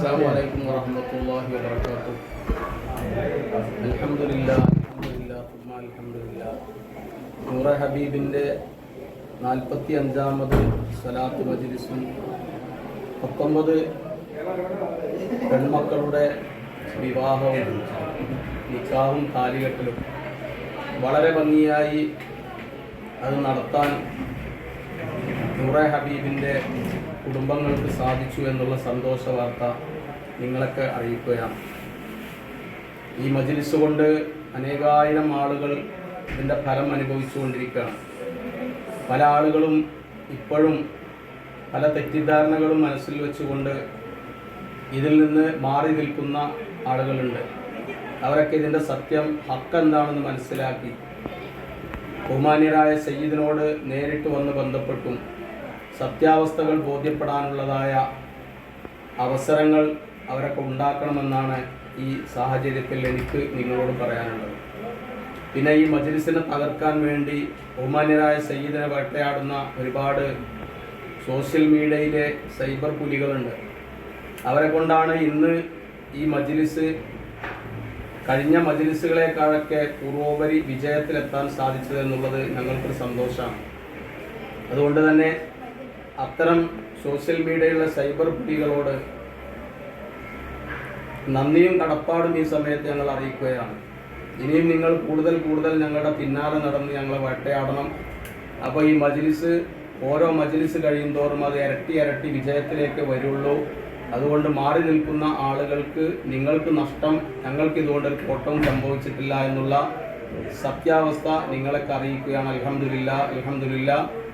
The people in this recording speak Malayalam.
السلام عليكم ورحمة الله وبركاته الحمد لله الحمد لله ثم الحمد لله നൂറ ഹബീബിൻ്റെ നാൽപ്പത്തി അഞ്ചാമത് സലാത്ത് മജ്ലിസും പത്തൊമ്പത് പെൺമക്കളുടെ വിവാഹവും നിക്കാഹും താലികെട്ടലും വളരെ ഭംഗിയായി അത് നടത്താൻ നൂറ ഹബീബിന്റെ കുടുംബങ്ങൾക്ക് സാധിച്ചു എന്നുള്ള സന്തോഷ വാർത്ത നിങ്ങളൊക്കെ അറിയിക്കുകയാണ്. ഈ മജ്ലിസ് കൊണ്ട് അനേകായിരം ആളുകൾ ഇതിന്റെ ഫലം അനുഭവിച്ചുകൊണ്ടിരിക്കുകയാണ്. പല ആളുകളും ഇപ്പോഴും പല തെറ്റിദ്ധാരണകളും മനസ്സിൽ വെച്ചുകൊണ്ട് ഇതിൽ നിന്ന് മാറി നിൽക്കുന്ന ആളുകളുണ്ട്. അവരൊക്കെ ഇതിന്റെ സത്യം ഹക്ക് എന്താണെന്ന് മനസ്സിലാക്കി ബഹുമാന്യരായ സയ്യിദിനോട് നേരിട്ട് വന്ന് ബന്ധപ്പെട്ടും സത്യാവസ്ഥകൾ ബോധ്യപ്പെടാനുള്ളതായ അവസരങ്ങൾ അവരൊക്കെ ഉണ്ടാക്കണമെന്നാണ് ഈ സാഹചര്യത്തിൽ എനിക്ക് നിങ്ങളോട് പറയാനുള്ളത്. പിന്നെ ഈ മജ്ലിസിനെ തകർക്കാൻ വേണ്ടി ബഹുമാന്യരായ സയ്യിദിനെ വേട്ടയാടുന്ന ഒരുപാട് സോഷ്യൽ മീഡിയയിലെ സൈബർ പുലികളുണ്ട് അവരെ കൊണ്ടാണ് ഇന്ന് ഈ മജ്ലിസ് കഴിഞ്ഞ മജ്ലിസുകളെക്കാളൊക്കെ പൂർവോപരി വിജയത്തിലെത്താൻ സാധിച്ചത് എന്നുള്ളത് ഞങ്ങൾക്കൊരു സന്തോഷമാണ്. അതുകൊണ്ട് തന്നെ അത്തരം സോഷ്യൽ മീഡിയയിലുള്ള സൈബർ പുലികളോട് നന്ദിയും കടപ്പാടും ഈ സമയത്ത് ഞങ്ങൾ അറിയിക്കുകയാണ്. ഇനിയും നിങ്ങൾ കൂടുതൽ കൂടുതൽ ഞങ്ങളുടെ പിന്നാലെ നടന്ന് ഞങ്ങളെ വേട്ടയാടണം. അപ്പോൾ ഈ മജ്ലിസ് ഓരോ മജ്ലിസ് കഴിയുന്തോറും അത് ഇരട്ടി ഇരട്ടി വിജയത്തിലേക്ക് വരുള്ളൂ. അതുകൊണ്ട് മാറി നിൽക്കുന്ന ആളുകൾക്ക് നിങ്ങൾക്ക് നഷ്ടം ഞങ്ങൾക്ക് ഇതുകൊണ്ട് ഒരു കോട്ടവും സംഭവിച്ചിട്ടില്ല എന്നുള്ള സത്യാവസ്ഥ നിങ്ങളൊക്കെ അറിയിക്കുകയാണ്. അലഹമില്ല അലഹമുല്ല